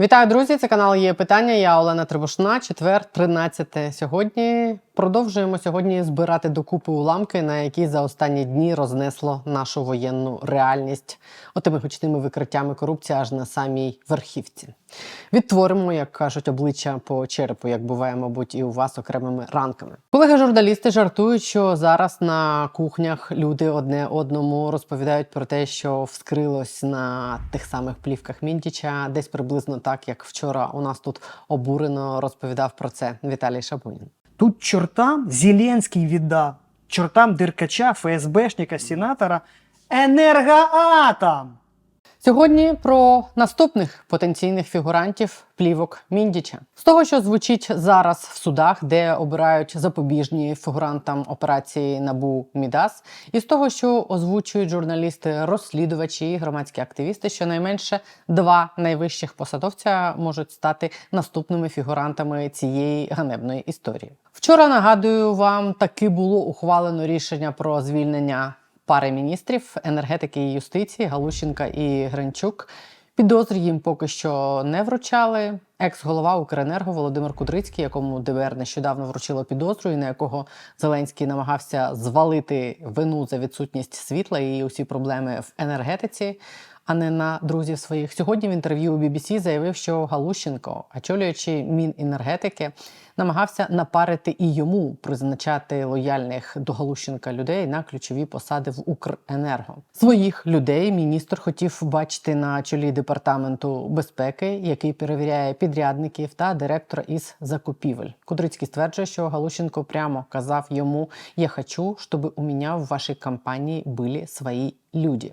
Вітаю, друзі! Це канал є питання. Я Олена Трибушна. Четвер, 13 сьогодні. Продовжуємо сьогодні збирати докупи уламки, на які за останні дні рознесло нашу воєнну реальність отими гучними викриттями корупції аж на самій верхівці. Відтворимо, як кажуть, обличчя по черепу, як буває, мабуть, і у вас окремими ранками. Колеги-журналісти жартують, що зараз на кухнях люди одне одному розповідають про те, що вскрилось на тих самих плівках Міндіча, десь приблизно так, як вчора у нас тут обурено розповідав про це Віталій Шабунін. Тут чортам Зеленський віддав, чортам Деркача, ФСБшника, сенатора, енергоатом. Сьогодні про наступних потенційних фігурантів плівок Міндіча. З того, що звучить зараз в судах, де обирають запобіжні фігурантам операції Набу Мідас, і з того, що озвучують журналісти, розслідувачі і громадські активісти, щонайменше два найвищих посадовця можуть стати наступними фігурантами цієї ганебної історії. Вчора нагадую вам, таки було ухвалено рішення про звільнення пари міністрів енергетики і юстиції Галущенка і Гринчук. Підозр їм поки що не вручали. Екс-голова Укренерго Володимир Кудрицький, якому ДБР нещодавно вручило підозру, і на якого Зеленський намагався звалити вину за відсутність світла і усі проблеми в енергетиці, а не на друзів своїх. Сьогодні в інтерв'ю у BBC заявив, що Галущенко, очолюючи Міненергетики, намагався напарити і йому призначати лояльних до Галущенка людей на ключові посади в Укренерго. Своїх людей міністр хотів бачити на чолі департаменту безпеки, який перевіряє підрядників та директора із закупівель. Кудрицький стверджує, що Галущенко прямо казав йому: Я хочу, щоб у мене в вашій компанії були свої люди.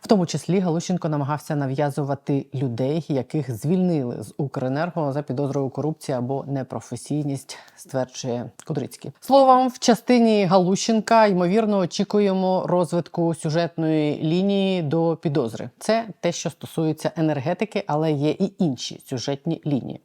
В тому числі Галущенко намагався нав'язувати людей, яких звільнили з Укренерго за підозрою корупції або непрофесійність, стверджує Кудрицький. Словом, в частині Галущенка ймовірно очікуємо розвитку сюжетної лінії до підозри. Це те, що стосується енергетики, але є і інші сюжетні лінії.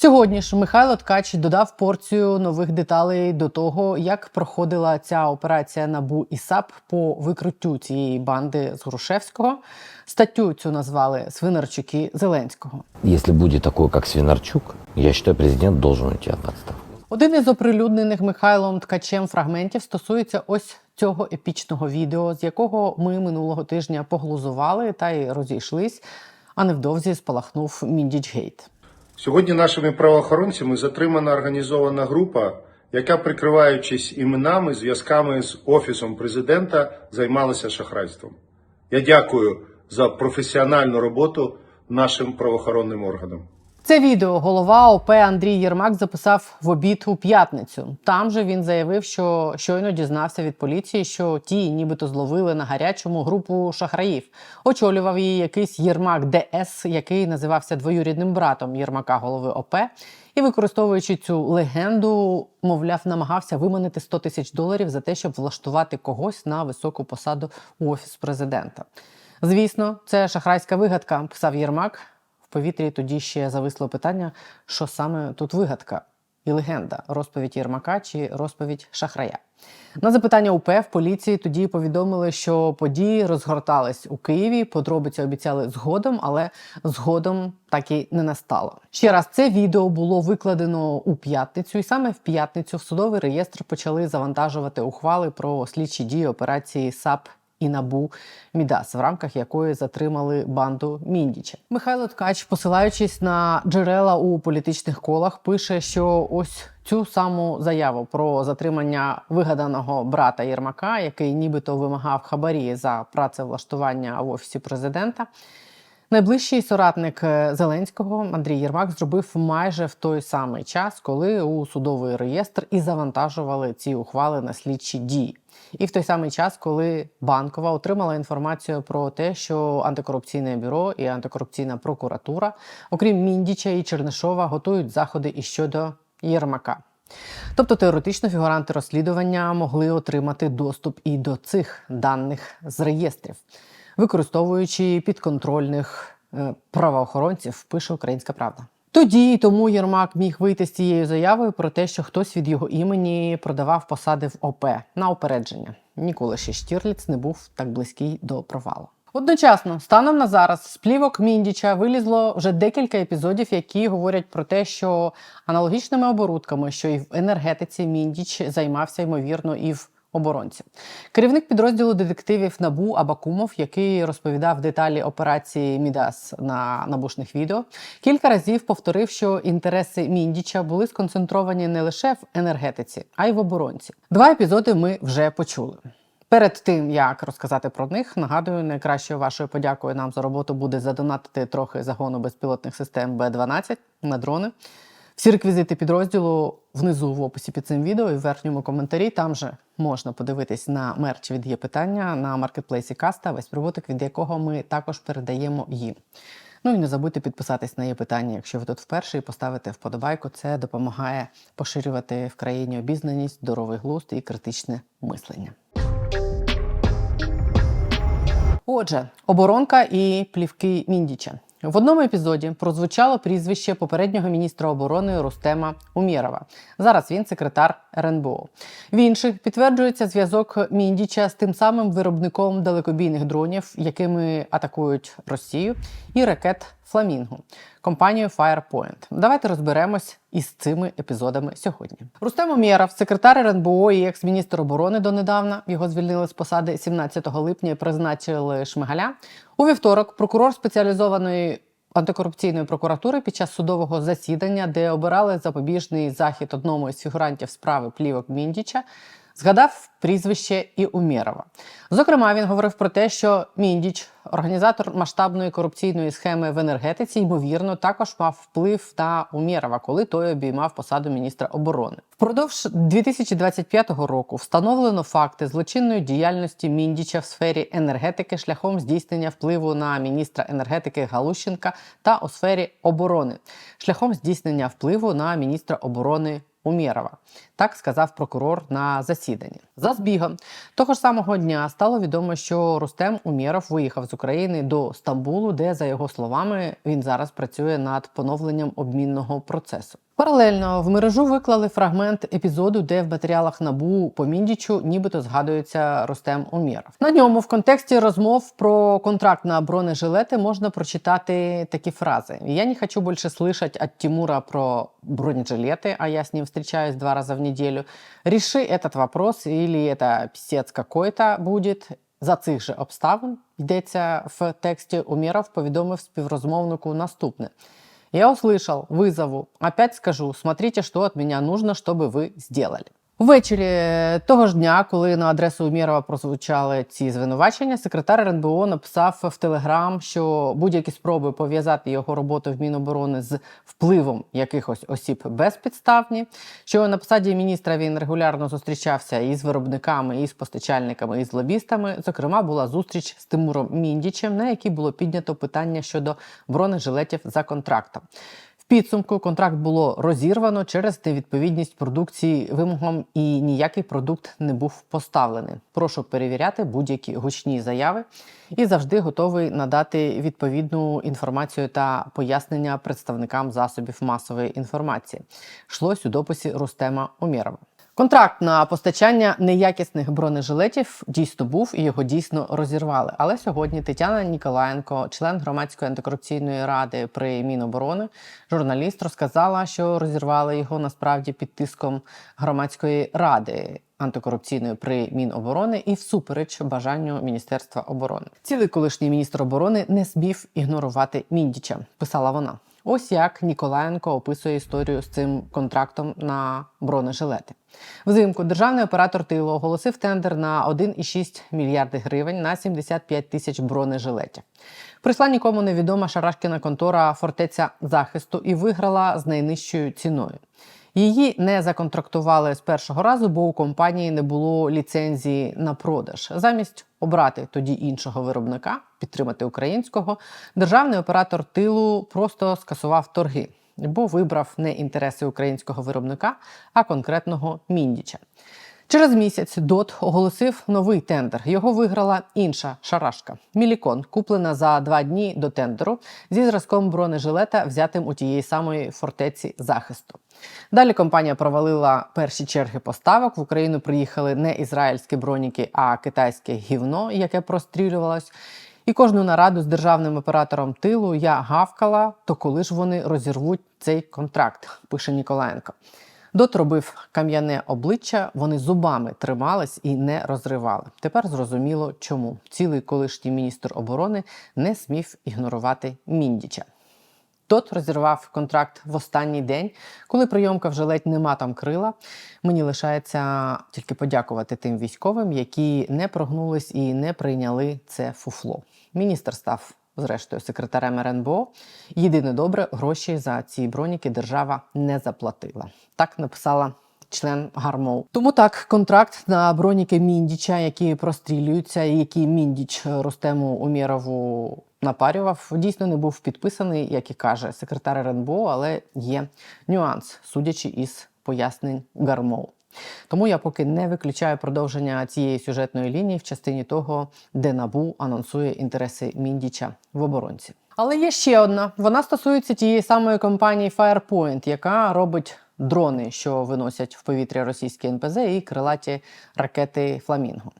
Сьогодні ж Михайло Ткач додав порцію нових деталей до того, як проходила ця операція НАБУ і САП по викриттю цієї банди з Грушевського. Статтю цю назвали Свинарчуки Зеленського. Если будет такой, как Свинарчук, я считаю, президент должен уйти в отставку. Один із оприлюднених Михайлом Ткачем фрагментів стосується ось цього епічного відео, з якого ми минулого тижня поглузували та й розійшлись, а невдовзі спалахнув Міндічгейт. Сьогодні нашими правоохоронцями затримана організована група, яка, прикриваючись іменами, зв'язками з офісом президента, займалася шахрайством. Я дякую за професіональну роботу нашим правоохоронним органам. Це відео голова ОП Андрій Єрмак записав в обід у п'ятницю. Там же він заявив, що щойно дізнався від поліції, що ті, нібито зловили на гарячому групу шахраїв. Очолював її якийсь Єрмак ДС, який називався двоюрідним братом Єрмака голови ОП. І використовуючи цю легенду, мовляв, намагався виманити 100 тисяч доларів за те, щоб влаштувати когось на високу посаду у офіс президента. Звісно, це шахрайська вигадка, писав Єрмак. Повітрі тоді ще зависло питання, що саме тут вигадка і легенда розповідь Єрмака чи розповідь Шахрая. На запитання УП в поліції тоді повідомили, що події розгортались у Києві. Подробиці обіцяли згодом, але згодом так і не настало. Ще раз це відео було викладено у п'ятницю, і саме в п'ятницю в судовий реєстр почали завантажувати ухвали про слідчі дії операції САП і набу Мідас, в рамках якої затримали банду Міндіча. Михайло Ткач, посилаючись на джерела у політичних колах, пише, що ось цю саму заяву про затримання вигаданого брата Єрмака, який нібито вимагав хабарі за працевлаштування в офісі президента. Найближчий соратник е, Зеленського Андрій Єрмак зробив майже в той самий час, коли у судовий реєстр і завантажували ці ухвали на слідчі дії. І в той самий час, коли банкова отримала інформацію про те, що антикорупційне бюро і антикорупційна прокуратура, окрім Міндіча і Чернишова, готують заходи і щодо Єрмака. Тобто теоретично фігуранти розслідування могли отримати доступ і до цих даних з реєстрів, використовуючи підконтрольних е, правоохоронців, пише Українська Правда. Тоді тому Єрмак міг вийти з цією заявою про те, що хтось від його імені продавав посади в ОП на опередження. Ніколи ще Штірліц не був так близький до провалу. Одночасно, станом на зараз, з плівок Міндіча вилізло вже декілька епізодів, які говорять про те, що аналогічними оборудками, що і в енергетиці Міндіч займався ймовірно і в оборонці. Керівник підрозділу детективів Набу Абакумов, який розповідав деталі операції Мідас на набушних відео, кілька разів повторив, що інтереси Міндіча були сконцентровані не лише в енергетиці, а й в оборонці. Два епізоди ми вже почули. Перед тим як розказати про них, нагадую, найкращою вашою подякою нам за роботу буде задонатити трохи загону безпілотних систем Б-12 на дрони. Всі реквізити підрозділу внизу в описі під цим відео і в верхньому коментарі. Там же можна подивитись на мерч від є питання на маркетплейсі Каста, весь прибуток, від якого ми також передаємо їм. Ну і не забудьте підписатись на є питання, якщо ви тут вперше і поставити вподобайку. Це допомагає поширювати в країні обізнаність, здоровий глузд і критичне мислення. Отже, оборонка і плівки Міндіча. В одному епізоді прозвучало прізвище попереднього міністра оборони Рустема Умєрова. Зараз він секретар РНБО. В інших підтверджується зв'язок Міндіча з тим самим виробником далекобійних дронів, якими атакують Росію, і ракет Фламінго, компанією Firepoint. Давайте розберемось із цими епізодами сьогодні. Рустем Умєров, секретар РНБО і екс-міністр оборони донедавна. Його звільнили з посади 17 липня і призначили Шмигаля. У вівторок прокурор спеціалізованої антикорупційної прокуратури під час судового засідання, де обирали запобіжний захід одному із фігурантів справи плівок Міндіча, згадав прізвище і Умєрова. Зокрема, він говорив про те, що Міндіч, організатор масштабної корупційної схеми в енергетиці, ймовірно, також мав вплив на Умєрова, коли той обіймав посаду міністра оборони. Впродовж 2025 року встановлено факти злочинної діяльності Міндіча в сфері енергетики шляхом здійснення впливу на міністра енергетики Галущенка та у сфері оборони, шляхом здійснення впливу на міністра оборони Умєрова. Так сказав прокурор на засіданні. За збігом того ж самого дня стало відомо, що Рустем Умєров виїхав з України до Стамбулу, де, за його словами, він зараз працює над поновленням обмінного процесу. Паралельно в мережу виклали фрагмент епізоду, де в матеріалах набу по Міндічу нібито згадується Рустем Умєров. На ньому в контексті розмов про контракт на бронежилети можна прочитати такі фрази: Я не хочу більше слышать от Тимура про бронежилеты, а я с ним встречаюсь два раза в неделю. Реши этот вопрос, или это писец какой-то будет. За цих же обставин йдеться в тексті Умєров повідомив співрозмовнику наступне. Я услышал вызову. Опять скажу, смотрите, что от меня нужно, чтобы вы сделали. Ввечері того ж дня, коли на адресу Умєрова прозвучали ці звинувачення, секретар РНБО написав в Телеграм, що будь-які спроби пов'язати його роботу в Міноборони з впливом якихось осіб безпідставні. Що на посаді міністра він регулярно зустрічався і з виробниками, і з постачальниками, і з лобістами. Зокрема, була зустріч з Тимуром Міндічем, на якій було піднято питання щодо бронежилетів за контрактом. Підсумку контракт було розірвано через невідповідність продукції вимогам, і ніякий продукт не був поставлений. Прошу перевіряти будь-які гучні заяви і завжди готовий надати відповідну інформацію та пояснення представникам засобів масової інформації. Шлось у дописі Рустема Умєрова. Контракт на постачання неякісних бронежилетів дійсно був і його дійсно розірвали. Але сьогодні Тетяна Ніколаєнко, член громадської антикорупційної ради при Міноборони, журналіст, розказала, що розірвали його насправді під тиском громадської ради. Антикорупційної при Міноборони і всупереч бажанню Міністерства оборони. Цілий колишній міністр оборони не змів ігнорувати Міндіча, писала вона. Ось як Ніколаєнко описує історію з цим контрактом на бронежилети. Взимку державний оператор тилу оголосив тендер на 1,6 мільярди гривень на 75 тисяч бронежилетів. Прийшла нікому невідома шарашкіна контора фортеця захисту і виграла з найнижчою ціною. Її не законтрактували з першого разу, бо у компанії не було ліцензії на продаж. Замість обрати тоді іншого виробника, підтримати українського, державний оператор тилу просто скасував торги, бо вибрав не інтереси українського виробника, а конкретного міндіча. Через місяць ДОТ оголосив новий тендер. Його виграла інша шарашка. Мілікон, куплена за два дні до тендеру зі зразком бронежилета, взятим у тієї самої фортеці захисту. Далі компанія провалила перші черги поставок. В Україну приїхали не ізраїльські броніки, а китайське гівно, яке прострілювалось. І кожну нараду з державним оператором тилу я гавкала, то коли ж вони розірвуть цей контракт, пише Ніколаєнко. Дот робив кам'яне обличчя, вони зубами тримались і не розривали. Тепер зрозуміло, чому цілий колишній міністр оборони не смів ігнорувати Міндіча. Тот розірвав контракт в останній день, коли прийомка вже ледь нема там крила. Мені лишається тільки подякувати тим військовим, які не прогнулись і не прийняли це фуфло. Міністр став. Зрештою, секретарем РНБО. Єдине добре, гроші за ці броніки держава не заплатила. Так написала член Гармоу. Тому так, контракт на броніки Міндіча, які прострілюються, і які Міндіч Рустему Умєрову напарював, дійсно не був підписаний, як і каже секретар РНБО, але є нюанс, судячи із пояснень Гармоу. Тому я поки не виключаю продовження цієї сюжетної лінії в частині того, де набу анонсує інтереси Міндіча в оборонці. Але є ще одна. Вона стосується тієї самої компанії Firepoint, яка робить дрони, що виносять в повітря російські НПЗ і крилаті ракети Фламінго.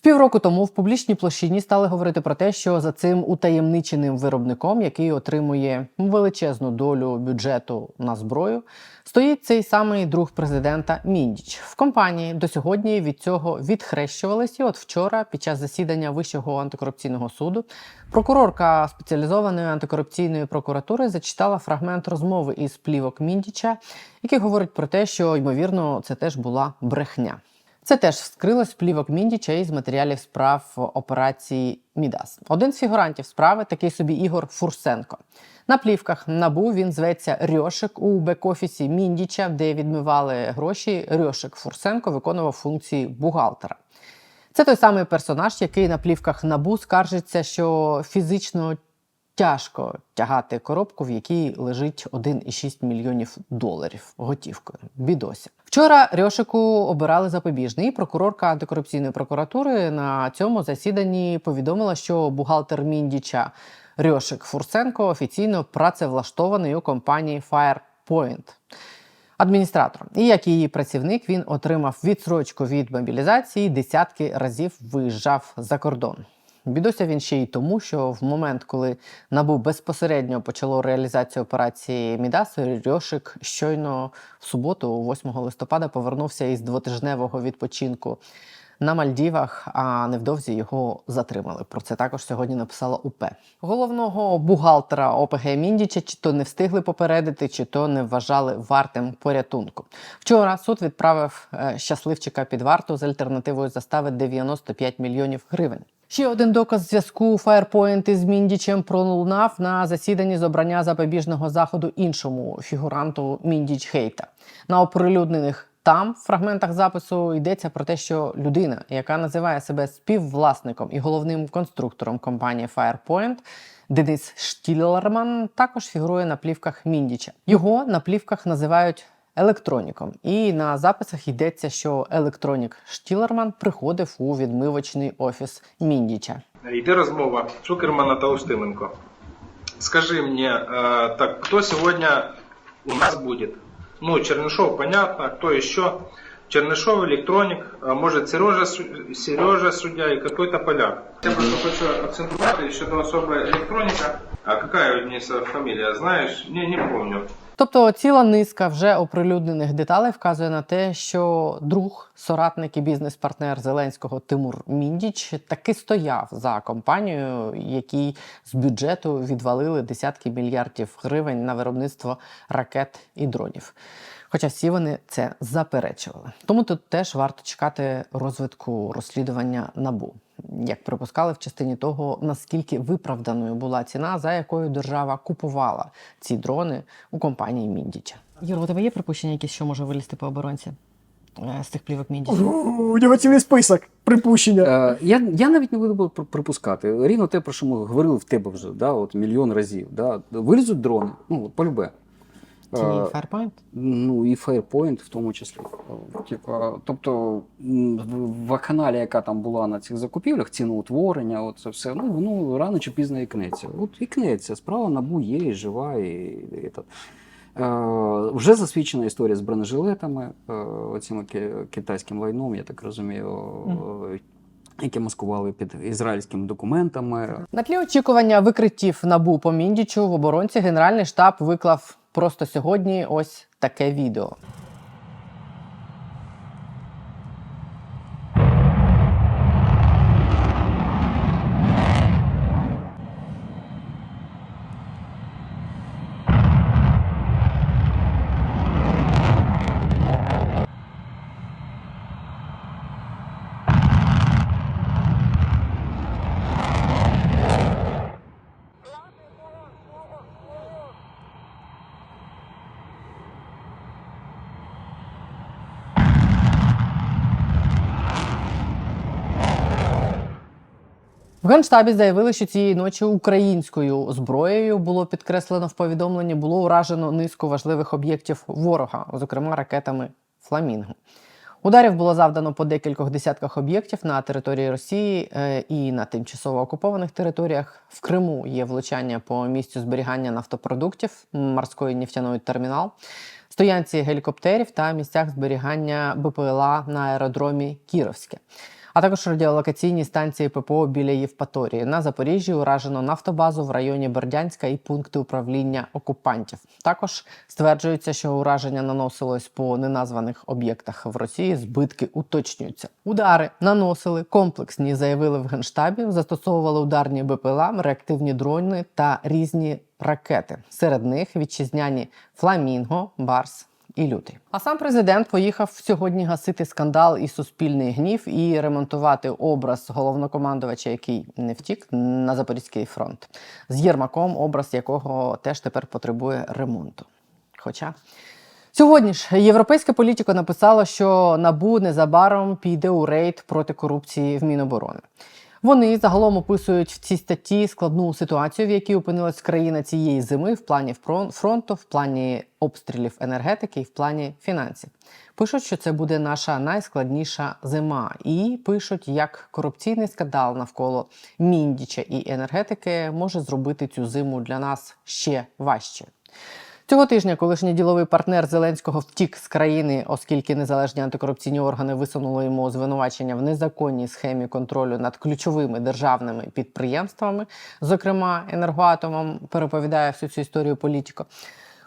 З півроку тому в публічній площині стали говорити про те, що за цим утаємниченим виробником, який отримує величезну долю бюджету на зброю, стоїть цей самий друг президента Міндіч. В компанії до сьогодні від цього відхрещувались. І от вчора, під час засідання Вищого антикорупційного суду, прокурорка спеціалізованої антикорупційної прокуратури зачитала фрагмент розмови із плівок Міндіча, який говорить про те, що ймовірно це теж була брехня. Це теж вскрилось плівок Міндіча із матеріалів справ операції Мідас. Один з фігурантів справи такий собі Ігор Фурсенко. На плівках набу він зветься Рьошик у бек-офісі Міндіча, де відмивали гроші. Рьошик Фурсенко виконував функції бухгалтера. Це той самий персонаж, який на плівках набу скаржиться, що фізично тяжко тягати коробку, в якій лежить 1,6 мільйонів доларів готівкою. Бідося. Вчора Рьошику обирали запобіжний. і Прокурорка антикорупційної прокуратури на цьому засіданні повідомила, що бухгалтер Міндіча Рьошик Фурсенко офіційно працевлаштований у компанії Firepoint адміністратором. І як її працівник він отримав відсрочку від мобілізації, десятки разів виїжджав за кордон. Бідося він ще й тому, що в момент, коли набу безпосередньо почало реалізацію операції Мідас, Рьошик щойно в суботу, 8 листопада, повернувся із двотижневого відпочинку на Мальдівах, а невдовзі його затримали. Про це також сьогодні написала УП. Головного бухгалтера ОПГ Міндіча чи то не встигли попередити, чи то не вважали вартим порятунку. Вчора суд відправив е, щасливчика під варту з альтернативою застави 95 мільйонів гривень. Ще один доказ зв'язку Firepoint із Міндічем пролунав на засіданні з обрання запобіжного заходу іншому фігуранту Міндіч Хейта. На оприлюднених там в фрагментах запису йдеться про те, що людина, яка називає себе співвласником і головним конструктором компанії Firepoint, Денис Штілерман, також фігурує на плівках Міндіча. Його на плівках називають електроніком. І на записах йдеться, що електронік Штілерман приходив у відмивочний офіс Міндіча. Йде розмова Цукермана та Устименко. Скажи мне, э, так кто сегодня у нас будет? Ну, Чернышов, понятно, кто еще? Чернышов, электроник, а может Сережа, Су- Сережа судья и какой-то поляк. Я просто хочу акцентувати еще одна особа электроника. А какая у Дениса фамилия, знаешь? Не, не помню. Тобто ціла низка вже оприлюднених деталей вказує на те, що друг, соратник і бізнес-партнер Зеленського Тимур Міндіч таки стояв за компанією, якій з бюджету відвалили десятки мільярдів гривень на виробництво ракет і дронів. Хоча всі вони це заперечували. Тому тут теж варто чекати розвитку розслідування набу. Як припускали в частині того, наскільки виправданою була ціна, за якою держава купувала ці дрони у компанії Міндіча. Юр, у тебе є припущення, якісь, що може вилізти по оборонці е, з тих плівок Міндіча? У нього цілий список припущення. Е, я, я навіть не буду пр- припускати. Рівно те, про що ми говорили в тебе вже, да, от мільйон разів. Да. Вилізуть дрони, ну, полюбе. Ці Е, Firepoint? Ну і Firepoint в тому числі. Типа, тобто в- вакханалія, яка там була на цих закупівлях, ціноутворення, от це все, ну воно рано чи пізно ікнеться. От ікнеться. Справа набу є, і жива, і, і, та. Е, вже засвідчена історія з бронежилетами, е, оцим китайським лайном, я так розумію. е, які маскували під ізраїльськими документами. На тлі очікування викриттів набу по Міндічу в оборонці Генеральний штаб виклав просто сьогодні ось таке відео. В Генштабі заявили, що цієї ночі українською зброєю було підкреслено в повідомленні, було уражено низку важливих об'єктів ворога, зокрема ракетами Фламінго. Ударів було завдано по декількох десятках об'єктів на території Росії е, і на тимчасово окупованих територіях. В Криму є влучання по місцю зберігання нафтопродуктів, морської нефтяної термінал, стоянці гелікоптерів та місцях зберігання БПЛА на аеродромі Кіровське а також радіолокаційні станції ППО біля Євпаторії. На Запоріжжі уражено нафтобазу в районі Бердянська і пункти управління окупантів. Також стверджується, що ураження наносилось по неназваних об'єктах в Росії. Збитки уточнюються. Удари наносили комплексні, заявили в генштабі. Застосовували ударні БПЛА, реактивні дрони та різні ракети. Серед них вітчизняні Фламінго, Барс і лютий. А сам президент поїхав сьогодні гасити скандал і суспільний гнів і ремонтувати образ головнокомандувача, який не втік на Запорізький фронт, з Єрмаком, образ якого теж тепер потребує ремонту. Хоча Сьогодні ж європейське політико написало, що набу незабаром піде у рейд проти корупції в Міноборони. Вони загалом описують в цій статті складну ситуацію, в якій опинилась країна цієї зими в плані фрон- фронту, в плані обстрілів енергетики і в плані фінансів. Пишуть, що це буде наша найскладніша зима, і пишуть, як корупційний скандал навколо міндіча і енергетики може зробити цю зиму для нас ще важче. Цього тижня колишній діловий партнер Зеленського втік з країни, оскільки незалежні антикорупційні органи висунули йому звинувачення в незаконній схемі контролю над ключовими державними підприємствами, зокрема енергоатомом, переповідає всю цю історію політико.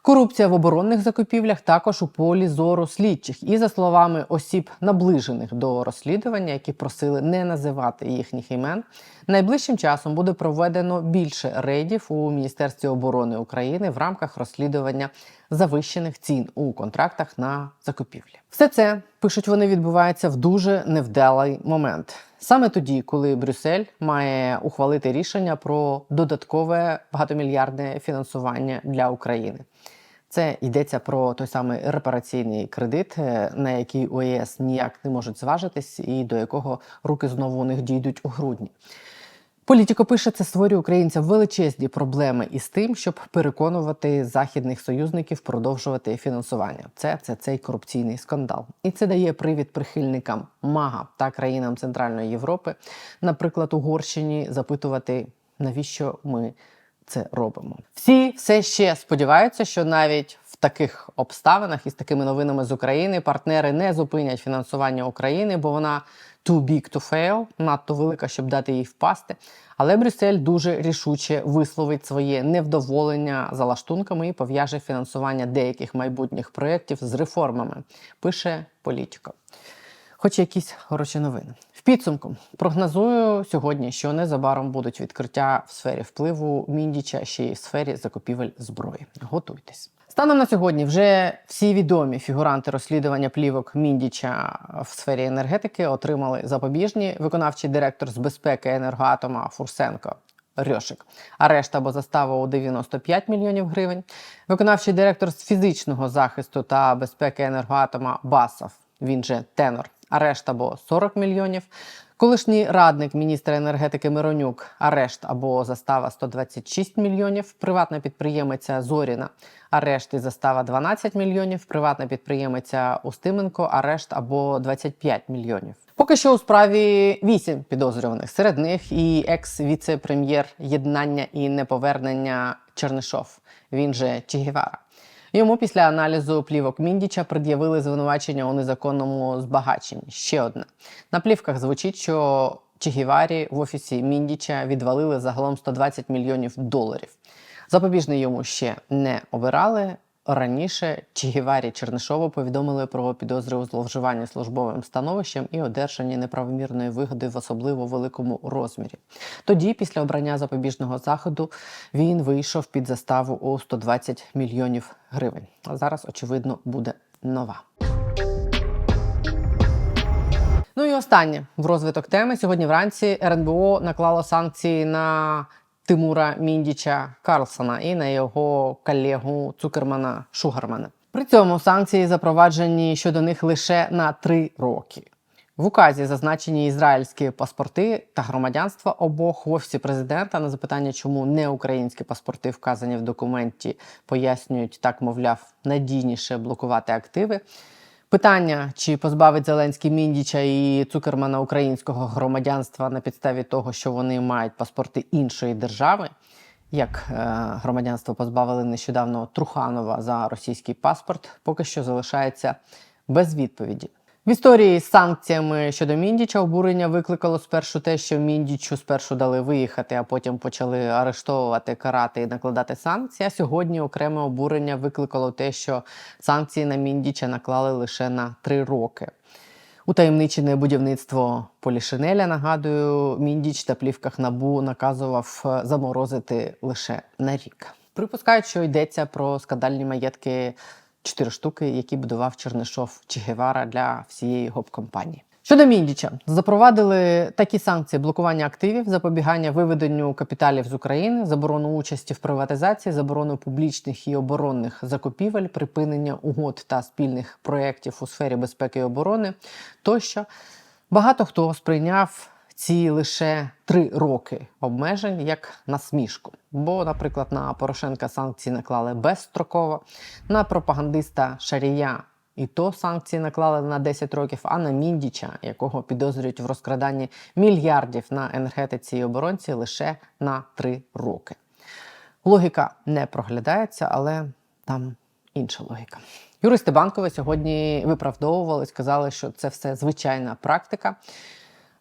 Корупція в оборонних закупівлях також у полі зору слідчих. І за словами осіб, наближених до розслідування, які просили не називати їхніх імен, найближчим часом буде проведено більше рейдів у Міністерстві оборони України в рамках розслідування завищених цін у контрактах на закупівлі. Все це пишуть вони відбувається в дуже невдалий момент. Саме тоді, коли Брюссель має ухвалити рішення про додаткове багатомільярдне фінансування для України. Це йдеться про той самий репараційний кредит, е, на який у ЄС ніяк не можуть зважитись, і до якого руки знову у них дійдуть у грудні. Політико пише, це створює українцям величезні проблеми із тим, щоб переконувати західних союзників продовжувати фінансування. Це, це цей корупційний скандал, і це дає привід прихильникам МАГА та країнам Центральної Європи, наприклад, Угорщині, запитувати, навіщо ми це робимо. Всі все ще сподіваються, що навіть в таких обставинах і з такими новинами з України партнери не зупинять фінансування України, бо вона too big to fail, надто велика, щоб дати їй впасти. Але Брюссель дуже рішуче висловить своє невдоволення за лаштунками і пов'яже фінансування деяких майбутніх проєктів з реформами. Пише політико. Хоч якісь хороші новини. В підсумку прогнозую сьогодні, що незабаром будуть відкриття в сфері впливу Міндіча, ще й в сфері закупівель зброї. Готуйтесь. Станом на сьогодні вже всі відомі фігуранти розслідування плівок Міндіча в сфері енергетики отримали запобіжні виконавчий директор з безпеки енергоатома Фурсенко. Рьошик, арешт або застава у 95 мільйонів гривень. Виконавчий директор з фізичного захисту та безпеки енергоатома Басов, він же тенор, арешт або 40 мільйонів. Колишній радник міністра енергетики Миронюк, арешт або застава 126 мільйонів. Приватна підприємиця Зоріна, арешт і застава 12 мільйонів. Приватна підприємиця Устименко, арешт або 25 мільйонів. Поки що у справі 8 підозрюваних. Серед них і екс-віце-прем'єр єднання і неповернення Чернишов. Він же Чігівара. Йому після аналізу плівок Міндіча пред'явили звинувачення у незаконному збагаченні. Ще одне. На плівках звучить, що Чегіварі в офісі Міндіча відвалили загалом 120 мільйонів доларів. Запобіжний йому ще не обирали. Раніше Че Гіварі Чернишову повідомили про підозри у зловживанні службовим становищем і одержанні неправомірної вигоди в особливо великому розмірі. Тоді, після обрання запобіжного заходу, він вийшов під заставу у 120 мільйонів гривень. А зараз, очевидно, буде нова. Ну і останнє в розвиток теми. Сьогодні вранці РНБО наклало санкції на Тимура Міндіча Карлсона і на його колегу Цукермана Шугармана. При цьому санкції запроваджені щодо них лише на три роки. В указі зазначені ізраїльські паспорти та громадянство обох в офісі президента на запитання, чому не українські паспорти вказані в документі, пояснюють так, мовляв, надійніше блокувати активи. Питання, чи позбавить Зеленський Міндіча і Цукермана українського громадянства на підставі того, що вони мають паспорти іншої держави, як е, громадянство позбавили нещодавно Труханова за російський паспорт, поки що залишається без відповіді. В історії з санкціями щодо Міндіча обурення викликало спершу те, що Міндічу спершу дали виїхати, а потім почали арештовувати, карати і накладати санкції. А сьогодні окреме обурення викликало те, що санкції на Міндіча наклали лише на три роки. Утаємничене будівництво Полішинеля, нагадую, Міндіч та плівках набу наказував е, заморозити лише на рік. Припускають, що йдеться про скандальні маєтки чотири штуки, які будував Чернишов чи Гевара для всієї гоп-компанії. Щодо Міндіча, запровадили такі санкції: блокування активів, запобігання виведенню капіталів з України, заборону участі в приватизації, заборону публічних і оборонних закупівель, припинення угод та спільних проєктів у сфері безпеки і оборони тощо. Багато хто сприйняв ці лише три роки обмежень як насмішку. Бо, наприклад, на Порошенка санкції наклали безстроково, на пропагандиста Шарія і то санкції наклали на 10 років, а на Міндіча, якого підозрюють в розкраданні мільярдів на енергетиці і оборонці, лише на 3 роки. Логіка не проглядається, але там інша логіка. Юристи банкові сьогодні виправдовували, сказали, що це все звичайна практика.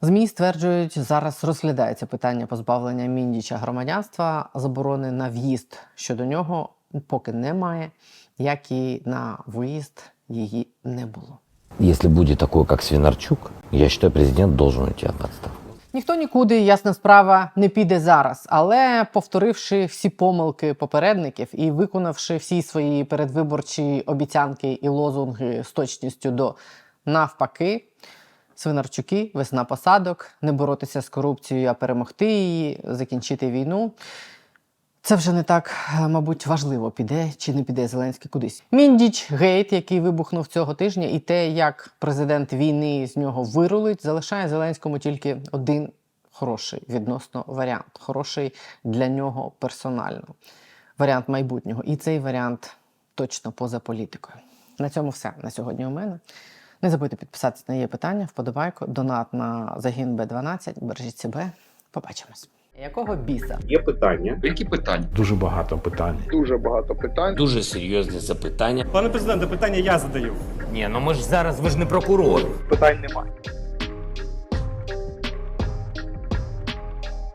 ЗМІ стверджують, зараз розглядається питання позбавлення Міндіча громадянства, заборони на в'їзд щодо нього поки немає, як і на виїзд її не було. Если будет такой, как Свинарчук, я считаю, президент должен уйти в отставку. Ніхто нікуди, ясна справа, не піде зараз, але повторивши всі помилки попередників і виконавши всі свої передвиборчі обіцянки і лозунги з точністю до навпаки, свинарчуки, весна посадок, не боротися з корупцією, а перемогти її, закінчити війну. Це вже не так, е, мабуть, важливо, піде чи не піде Зеленський кудись. Міндіч гейт, який вибухнув цього тижня, і те, як президент війни з нього вирулить, залишає Зеленському тільки один хороший відносно варіант, хороший для нього персонально. Варіант майбутнього. І цей варіант точно поза політикою. На цьому все на сьогодні у мене. Не забудьте підписатися на її питання, вподобайку, донат на загін Б12. Бережіть себе. Побачимось. Якого біса? Є питання. Які питання? Дуже багато питань. Дуже багато питань. Дуже серйозні запитання. Пане президенте, питання я задаю. Ні, ну ми ж зараз ви ж не прокурор. Питань немає.